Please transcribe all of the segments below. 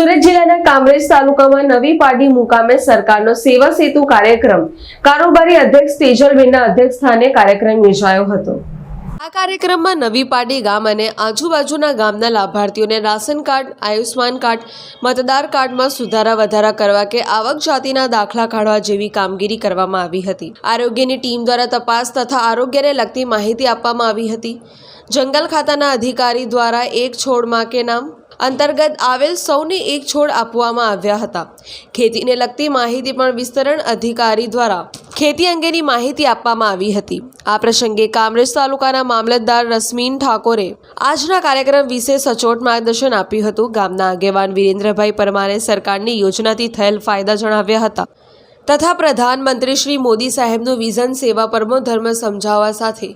સુરત જિલ્લાના કામરેજ તાલુકામાં નવી પાડી મુકામે સરકારનો સેવા સેતુ કાર્યક્રમ. કારોબારી અધ્યક્ષ તેજલબેનના અધ્યક્ષ સ્થાને કાર્યક્રમ યોજાયો હતો. આ કાર્યક્રમમાં નવી પાડી ગામ અને આજુબાજુના ગામના લાભાર્થીઓને રાશન કાર્ડ આયુષ્માન કાર્ડ, મતદાર કાર્ડમાં સુધારા વધારા કરવા કે આવક જાતિના દાખલા કાઢવા જેવી કામગીરી કરવામાં આવી હતી. આરોગ્યની ટીમ દ્વારા તપાસ તથા આરોગ્યને લગતી માહિતી આપવામાં આવી હતી. જંગલ ખાતાના અધિકારી દ્વારા એક છોડમાં કે નામ અંતર્ગત આવેલ સૌને એક છોડ આપવામાં આવ્યા હતા. ખેતીને લગતી માહિતી પણ વિસ્તરણ અધિકારી દ્વારા ખેતી અંગેની માહિતી આપવામાં આવી હતી. આ પ્રસંગે કામરેજ તાલુકાના મામલતદાર રસ્મીન ઠાકોરે આજના કાર્યક્રમ વિશે સચોટ માર્ગદર્શન આપ્યું હતું. ગામના આગેવાન વિરેન્દ્રભાઈ પરમારે સરકારની યોજનાથી થયેલ ફાયદા જણાવ્યા હતા. તથા પ્રધાનમંત્રી શ્રી મોદી સાહેબનું વિઝન સેવા પરમો ધર્મ સમજાવવા સાથે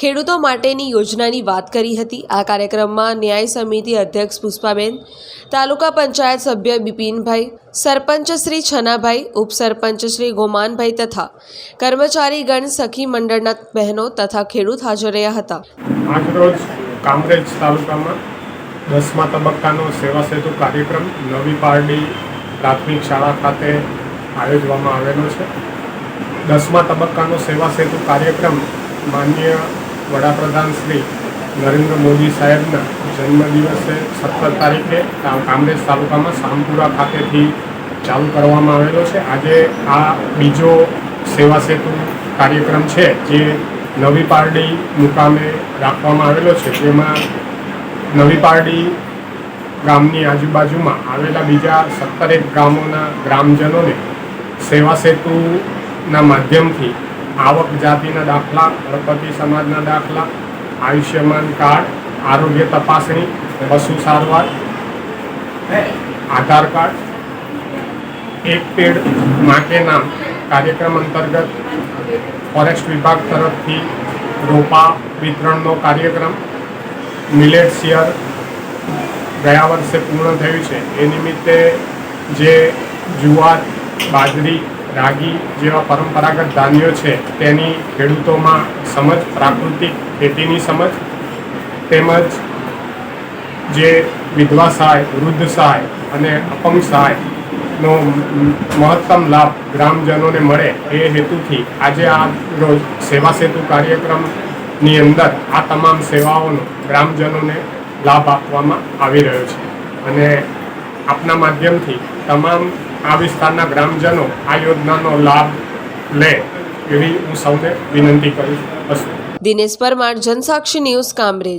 ખેડૂતો માટેની યોજનાની વાત કરી હતી. આ કાર્યક્રમમાં ન્યાય સમિતિ અધ્યક્ષ પુષ્પાબેન, તાલુકા પંચાયત સભ્ય બિપિનભાઈ, સરપંચ શ્રી છનાભાઈ, ઉપસરપંચ શ્રી ગોમાનભાઈ તથા કર્મચારીગણ સખી મંડળના બહેનો તથા ખેડૂત હાજર રહ્યા હતા. દસમા તબક્કાનો સેવા સેતુ કાર્યક્રમ નવી પારડી પ્રાથમિક શાળા ખાતે આયોજવામાં આવેલો છે. દસમા તબક્કાનો સેવા સેતુ કાર્યક્રમ માન્ય વડાપ્રધાન શ્રી નરેન્દ્ર મોદી સાહેબના જન્મદિવસે સત્તર તારીખે કામરેજ તાલુકામાં સામપુરા ખાતેથી ચાલુ કરવામાં આવેલો છે. આજે આ બીજો સેવા સેતુ કાર્યક્રમ છે જે નવી પારડી મુકામે રાખવામાં આવેલો છે. જેમાં નવી પારડી ગામની આજુબાજુમાં આવેલા બીજા સત્તરેક ગામોના ગ્રામજનોને સેવા સેતુના માધ્યમથી આવક જાતિના દાખલા, ગણપતિ સમાજના દાખલા, આયુષ્યમાન કાર્ડ, આરોગ્ય તપાસણી, પશુ સારવાર આધાર કાર્ડ, એક પેડ માટેના કાર્યક્રમ અંતર્ગત ફોરેસ્ટ વિભાગ તરફથી રોપા વિતરણનો કાર્યક્રમ, મિલેટ શિયર ગયા વર્ષે પૂર્ણ થયું છે. એ નિમિત્તે જે જુવાર બાજરી, રાગી જેવા પરંપરાગત ધાન્યો છે, તેની ખેડૂતોમાં સમજ, પ્રાકૃતિક ખેતીની સમજ તેમજ જે વિધવા સહાય વૃદ્ધ સહાય અને અપંગ સહાયનો મહત્તમ લાભ ગ્રામજનોને મળે એ હેતુથી આજે આ રોજ સેવા સેતુ કાર્યક્રમની અંદર આ તમામ સેવાઓનો ગ્રામજનોને લાભ આપવામાં આવી રહ્યો છે. અને આપના માધ્યમથી તમામ આ વિસ્તારના ગ્રામજનો આ યોજનાનો લાભ લે એવી હું સૌને વિનંતી કરું છું. દિનેશ પરમાર, જનસાક્ષી ન્યૂઝ, કામરેજ.